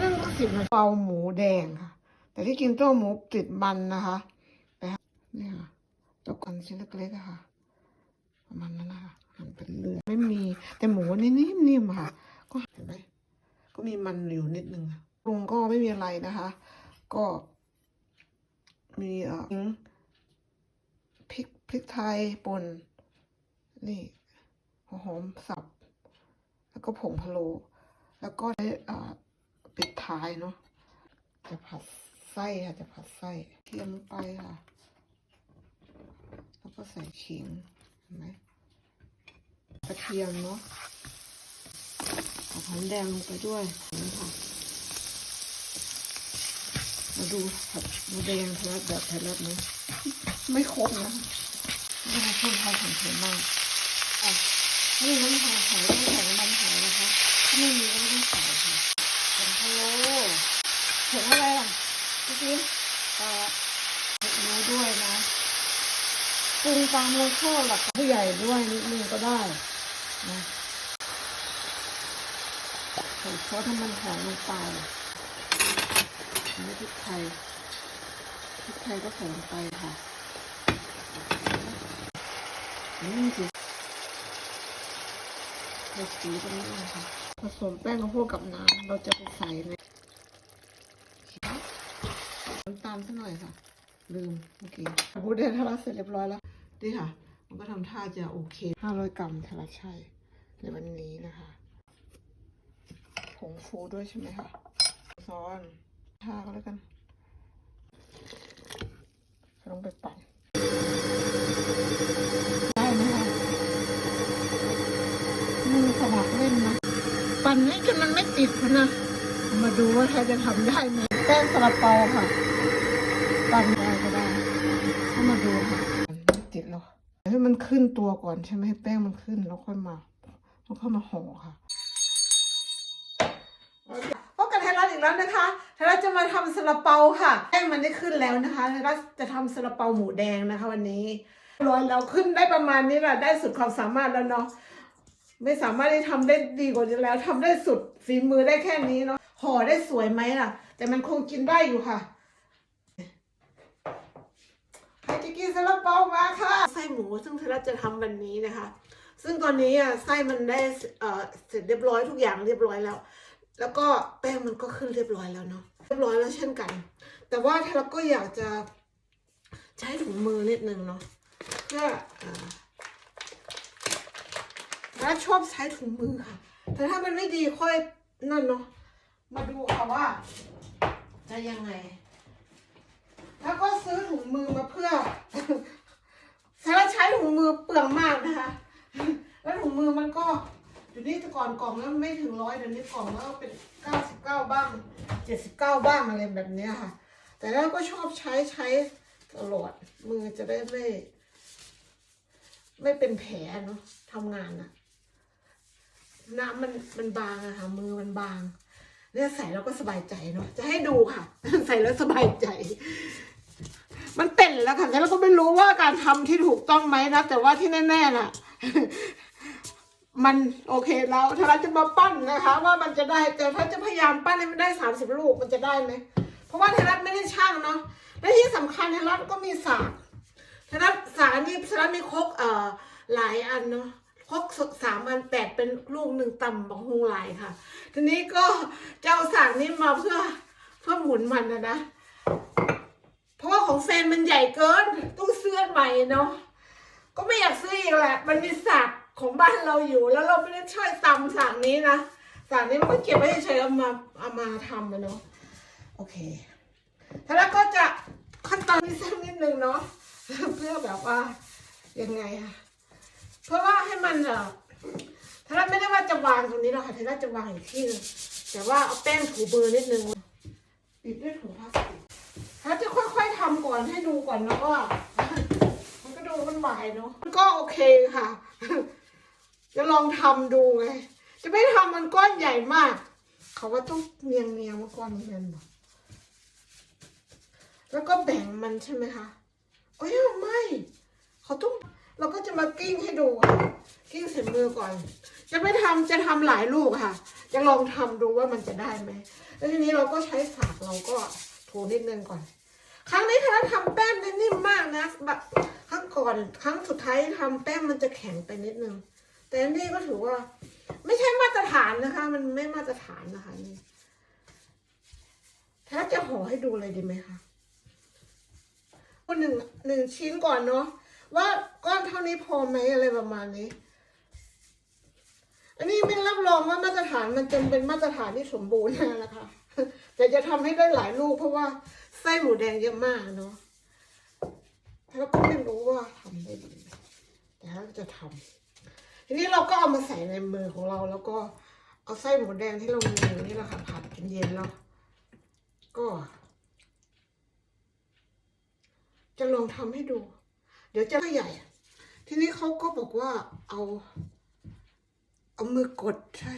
นึ่งก็สิบนาทีเปาหมูแดงค่ะ แต่ที่กินต้มหมูติดมันนะคะไปค่ะนี่ค่ะตกกันชิ้นเล็กๆค่ะ ประมาณนั้นนะคะหั่นเป็นเลือดไม่มี แต่หมูนี่นิ่มๆค่ะ ก็เห็นไหมก็มีมันอยู่นิดนึงค่ะปรุงก็ไม่มีอะไรนะคะ ก็มีเอ่อพริกพริกไทยป่นนี่หอมสับ แล้วก็ผงพะโล้แล้วก็ได้อ่า ท้ายเนาะจะผัดไส้ค่ะ จะผัดไส้เทียมลงไปค่ะ แล้วก็ใส่ขิงเห็นไหมกระเทียมเนาะเอาหอมแดงลงไปด้วยนี่ค่ะ มาดูผัดหมูแดงทะลัดแบบทะลัดไหมไม่ครบนะไม่ได้เพิ่มความผงเผ็ดมากอะนี่น้ำหอยหอยต้องใส่น้ำมันหอยนะคะถ้าไม่มีก็ไม่ต้องใส่ค่ะผงพะโล้ผงอะไรล่ะ พี่ปิ๊มปลาเนื้อด้วยนะปรุงตามรสชอบหลักผู้ใหญ่ด้วยนิดนึงก็ได้นะใส่ซอสให้มันหอมลงไปอันนี้พริกไทยพริกไทยก็ใส่ลงไปค่ะนี่สิใส่สีตรงนี้เลยค่ะผสมแป้งข้าวโพดกับน้ำเราจะไปใส่ในน้ำตาลสักหน่อยค่ะ ลืมเมื่อกี้พูดได้ทาราเสร็จเรียบร้อยแล้วนี่ค่ะ มันก็ทำท่าจะโอเค 500 กรัมทาราชัยในวันนี้นะคะผงฟูด้วยใช่ไหมคะซ้อนท่าก็แล้วกันลงไปปั่นได้ไหมคะมือสมัครเล่นนะปั่นให้จนมันไม่ติดนะมาดูว่าใครจะทำได้ไหมแป้งสลับเปาค่ะ ปั่นได้ก็ได้เข้ามาดูค่ะไม่ ติดหรอกให้มันขึ้นตัวก่อนใช่ไหมให้แป้งมันขึ้นแล้วค่อยมาแล้วค่อยมาห่อค่ะพบกับไทยรัฐอีกแล้วนะคะไทยรัฐจะมาทำซาลาเปาค่ะแป้งมันได้ขึ้นแล้วนะคะไทยรัฐจะทำซาลาเปาหมูแดงนะคะ วันนี้ร้อยแล้วขึ้นได้ประมาณนี้แหละได้สุดความสามารถแล้วเนาะไม่สามารถที่ทำได้ดีกว่านี้แล้วทำได้สุดฝีมือได้แค่นี้เนาะห่อได้สวยไหมล่ะ แต่มันคงกินได้อยู่ค่ะใครจะ กินซาลาเปามาค่ะไส้หมูซึ่งไทยรัฐจะทำวันนี้นะคะ ซึ่งตอนนี้อะไส้มันได้เอ่อเสร็จเรียบร้อยทุกอย่างเรียบร้อยแล้ว แล้วก็แป้งมันก็ขึ้นเรียบร้อยแล้วเนาะเรียบร้อยแล้วเช่นกัน แต่ว่าถ้าเราก็อยากจะใช้ถุงมือนิดนึงเนาะเพื่อเอ่อถ้าชอบใช้ถุงมือค่ะ แต่ถ้ามันไม่ดีค่อยนั่นเนาะมาดูค่ะว่า จะยังไง แล้วก็ซื้อถุงมือมาเพื่อ ถ้าราใช้ถุงมือเปลืองมากนะคะ แล้วถุงมือมันก็เดี๋ยวนี้แต่ก่อนกล่องแล้วไม่ถึงร้อยเดี๋ยวนี้กล่องแล้วเป็นเก้าสิบเก้าบ้างเจ็ดสิบเก้าบ้างอะไรแบบเนี้ยค่ะ แต่แล้วก็ชอบใช้ใช้ตลอดมือจะได้ไม่ไม่เป็นแผลเนาะทำงานอะน้ำมันมันบางอะค่ะ มือมันบางเนี่ยใส่แล้วก็สบายใจเนาะจะให้ดูค่ะ ใส่แล้วสบายใจ มันเป็นแล้วค่ะแล้วก็ไม่รู้ว่าการทำที่ถูกต้องไหมนะแต่ว่าที่แน่ๆน่ะ มันโอเคแล้วถ้าเราจะมาปั้นนะคะ ว่ามันจะได้แต่ถ้าจะพยายามปั้นให้มันได้สามสิบลูกมันจะได้ไหมเพราะว่าเทรัตไม่ได้ช่างเนาะและที่สำคัญเทรัตก็มีสากเทรัตสากนี่เทรัตมีครกเอ่อหลายอันเนาะครกสามอันแปดเป็นลูกหนึ่งต่ำบังฮงหลายค่ะ ทีนี้ก็จะเอาสากนี้มาเพื่อเพื่อหมุนมันนะนะ เพราะว่าของแฟนมันใหญ่เกิน ต้องซื้อใหม่เนาะ ก็ไม่อยากซื้ออีกแหละ มันมีสากของบ้านเราอยู่ แล้วเราไม่ได้ช่วยตำสากนี้นะ สากนี้มันก็เก็บไว้เฉยเอามาเอามาทำอะเนาะ โอเคแล้วก็จะขั้นตอนนี้สักนิดนึงเนาะ เพื่อแบบว่ายังไงอะเพราะว่าให้มันเออถ้าเราไม่ได้ว่าจะวางตรงนี้หรอกค่ะถ้าเราจะวางอีกที่นึงแต่ว่าเอาแป้งถูเบอร์นิดนึงปิดด้วยถุงพลาสติก ถ้าจะค่อยๆทำก่อนให้ดูก่อนนะว่ามันก็ดูมันไหวเนาะมันก็โอเคค่ะ จะลองทำดูไง จะไม่ทำมันก้อนใหญ่มาก เขาว่าต้องเนียงเนียงมาก้อนเงินบอกแล้วก็แบ่งมันใช่ไหมคะโอ้ยไม่ เขาต้องเราก็จะมากิ้งให้ดูกิ้งใส่มือก่อน จะไม่ทำจะทำหลายลูกค่ะ จะลองทำดูว่ามันจะได้ไหมแล้วทีนี้เราก็ใช้สากเราก็ ถูนิดนึงก่อน ครั้งนี้ถ้าทำแป้งได้นิ่มมากนะแบบครั้งก่อนครั้งสุดท้ายที่ทำแป้งมันจะแข็งไปนิดนึง แต่นนี่ก็ถือว่า ไม่ใช่มาตรฐานนะคะ มันไม่มาตรฐานนะคะนี่ถ้าจะห่อให้ดูเลยดีไหมคะคนหนึ่งหนึ่งชิ้นก่อนเนาะว่าก้อนเท่านี้พอไหมอะไรประมาณนี้ อันนี้ไม่รับรองว่ามาตรฐานมันจะเป็นมาตรฐานที่สมบูรณ์นะคะ แต่จะทำให้ได้หลายลูกเพราะว่าไส้หมูแดงเยอะมากเนาะแล้วก็ไม่รู้ว่าทำได้ดีไหมแต่ถ้าจะทำทีนี้เราก็เอามาใส่ในมือของเราแล้วก็เอาไส้หมูแดงที่เรามีอยู่นี่แหละค่ะผัดจนเย็นแล้วก็ จะลองทำให้ดู เดี๋ยวจะใหญ่ ทีนี้เขาก็บอกว่าเอา เอามือกดใช่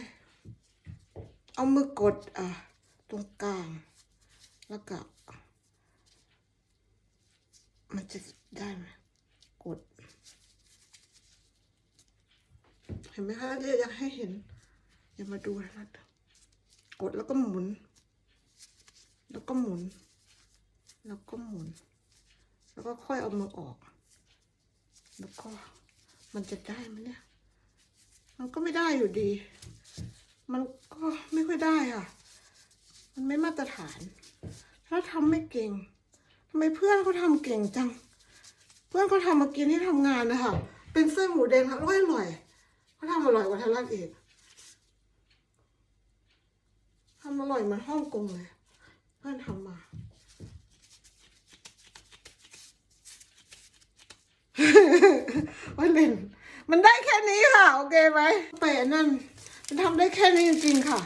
เอามือกดอะ ตรงกลาง แล้วก็ มันจะได้ไหมกด เห็นไหมคะเดี๋ยวอยากให้เห็นอย่ามาดูนะกดแล้วก็หมุน แล้วก็หมุน แล้วก็หมุน แล้วก็ค่อยเอามือออก แล้วก็มันจะได้ไหมเนี่ย มันก็ไม่ได้อยู่ดี มันก็ไม่ค่อยได้อะ มันไม่มาตรฐาน ถ้าทำไม่เก่งทำไมเพื่อนเขาทำเก่งจัง เพื่อนเขาทำมากินที่ทำงานนะคะเป็นเส้นหมูแดงอร่อยอร่อยเขาทำอร่อยกว่าทางร้านเอกทำอร่อยเหมือนฮ่องกงเลย เพื่อนทำมาว่าเล่น มันได้แค่นี้ค่ะ โอเคไหมไปอันนั่น มันทำได้แค่นี้จริงๆค่ะ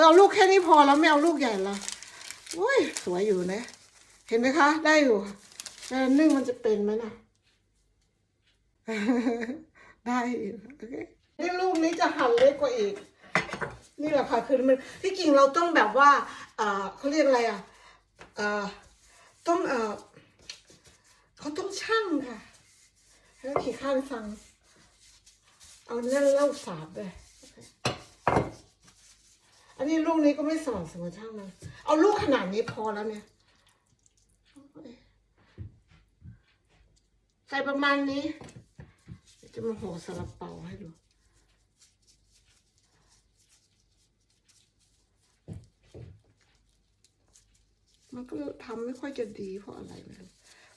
เราลูกแค่นี้พอแล้วไม่เอาลูกใหญ่ละโอ้ยสวยอยู่นะ เห็นไหมคะ ได้อยู่แต่นึ่งมันจะเป็นไหมนะได้อยู่โอเคนี่ลูกนี้จะหั่นเล็กกว่าอีก นี่แหละค่ะคือมันที่จริงเราต้องแบบว่าเออเขาเรียกอะไรอะเออต้องเออเขาต้องช่างค่ะแล้วขี่ข้างฟัง เอาเน่นเล่าสาบเลย อันนี้ลูกนี้ก็ไม่สม่ำเสมอช่างมันเอาลูกขนาดนี้พอแล้วเนี่ย ใส่ประมาณนี้ จะมาห่อซาลาเปาให้ดูมันก็ทำไม่ค่อยจะดีเพราะอะไรไม่รู้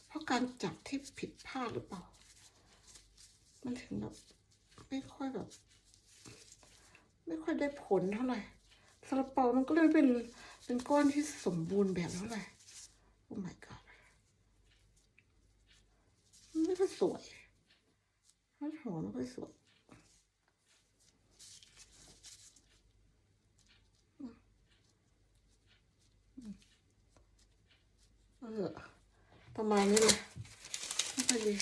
เพราะการจับที่ผิดพลาดหรือเปล่า มันถึงแบบไม่ค่อยแบบ ไม่ค่อยได้ผลเท่าไหร่ ซาลาเปามันก็เลยเป็นเป็นก้อนที่สมบูรณ์แบบเท่าไหร่โอ้ my god มันไม่ค่อยสวยมันหอมไม่ค่อยสวยเออประมาณนี้เลยไม่ค่อยดี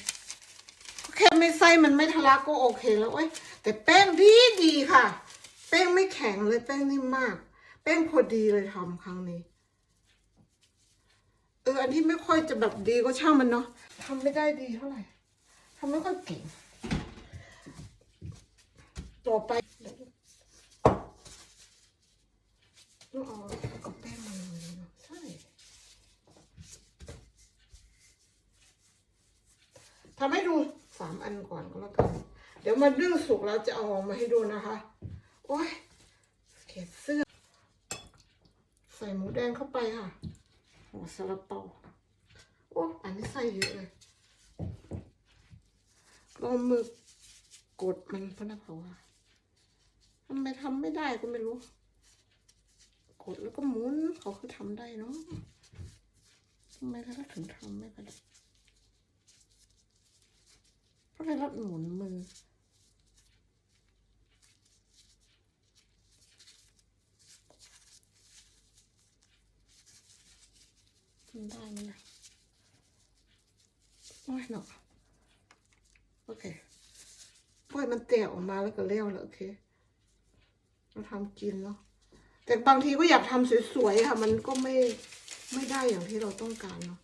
แค่ไม่ไส้มันไม่ทะลักก็โอเคแล้วเอ้ยแต่แป้งดีดีค่ะ แป้งไม่แข็งเลยแป้งนิ่มมาก แป้งพอดีเลยทำครั้งนี้ เออ อันที่ไม่ค่อยจะแบบดีก็ช่างมันเนาะทำไม่ได้ดีเท่าไหร่ทำไม่ค่อยเก่งต่อไปต้องเอาเอาแป้งมาเลยเนาะใช่ทำให้ดูสามอันก่อนก็แล้วกัน เดี๋ยวมานึ่งสุกแล้วจะเอาออกมาให้ดูนะคะ โอ้ยเขียนเสื้อ ใส่หมูแดงเข้าไปค่ะโอ้ซาลาเปาโอ้อันนี้ใส่เยอะเลยลองมือกดมันพะนะเขาว่าทำไมทำไม่ได้ก็ไม่รู้ กดแล้วก็หมุนเขาคือทำได้เนาะทำไมเขาถึงทำไม่ได้เพราะอะไรรับหมุนมือ ทำได้ไหมนะโอ้ยเนาะโอเคปล่อยมันแตกออกมาแล้วก็เลี้ยวแล้วโอเคเราทำกินเนาะแต่บางทีก็อยากทำสวยๆค่ะ มันก็ไม่ไม่ได้อย่างที่เราต้องการเนาะ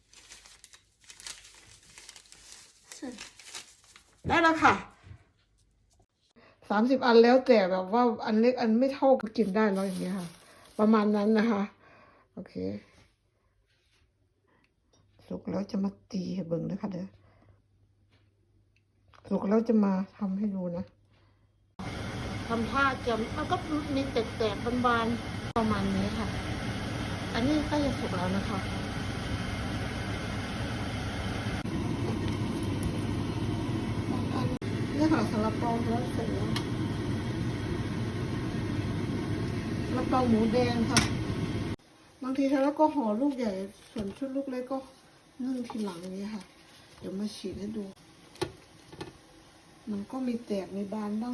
ได้แล้วค่ะสามสิบอันแล้วแต่แบบว่าอันเล็กอันไม่เท่าก็กินได้แล้วอย่างเงี้ยค่ะ ประมาณนั้นนะคะ โอเค สุกแล้วจะมาตีให้เบิ่งนะคะเด้อสุกแล้วจะมาทำให้ดูนะทำท่าจะมันก็มีแตกๆบานๆประมาณนี้ค่ะ อันนี้ก็จะสุกแล้วนะคะนี่ค่ะสาลาเปาแล้วเสร็จแล้วสาลาเปาหมูแดงค่ะ บางทีถ้าแล้วก็ห่อลูกใหญ่ ส่วนชุดลูกเล็กก็ นึ่งทีหลังนี้ค่ะ เดี๋ยวมาฉีดให้ดู มันก็มีแตกมีบานบ้าง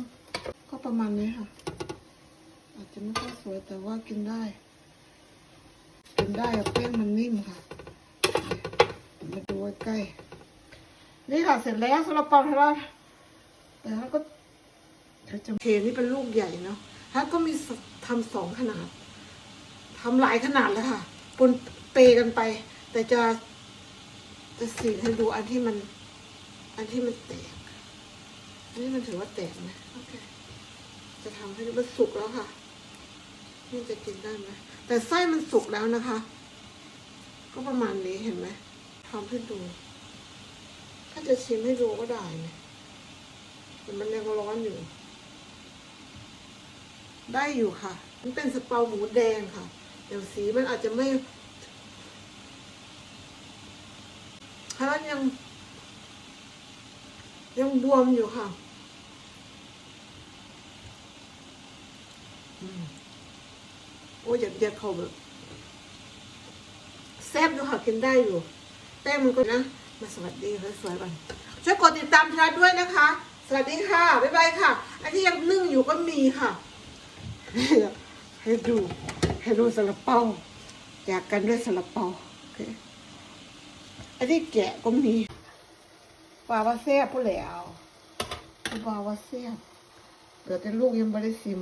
ก็ประมาณนี้ค่ะ อาจจะไม่ค่อยสวยแต่ว่ากินได้ กินได้แป้งมันนิ่มค่ะมาดูใกล้ นี่ค่ะเสร็จแล้วสาลาเปาทาราแต่ถ้าก็เดี๋ยวจะเทนี่เป็นลูกใหญ่เนาะถ้าก็มีทำสองขนาดทำหลายขนาดเลยค่ะปนเปกันไป แต่จะ จะสีให้ดูอันที่มัน อันที่มันแตก อันนี้มันถือว่าแตกไหมโอเคจะทำให้ดูมันสุกแล้วค่ะนี่จะกินได้ไหมแต่ไส้มันสุกแล้วนะคะ ก็ประมาณนี้เห็นไหมทำให้ดู ถ้าจะชิมให้ดูก็ได้นะแต่มันยังร้อนอยู่ ได้อยู่ค่ะ มันเป็นสเปาหมูแดงค่ะ เดี๋ยวสีมันอาจจะไม่ ถ้ายัง ยังบวมอยู่ค่ะโอ้ยอยากเดียดเขาแบบแซ่บอยู่ค่ะกินได้อยู่แป้งมันก็นะ มาสวัสดีสวยๆก่อนช่วยกดติดตามชาด้วยนะคะ สวัสดีค่ะ บ๊ายบายค่ะ อันที่ยังนึ่งอยู่ก็มีค่ะ ให้ดู ให้ดูสลับเปาอยากกันด้วยสลับเปาโอเค อันที่แกะก็มีปลาว่าแซ่บผู้แล้วปลาว่าแซ่บเหลือแต่ลูกยังไม่ได้ซิม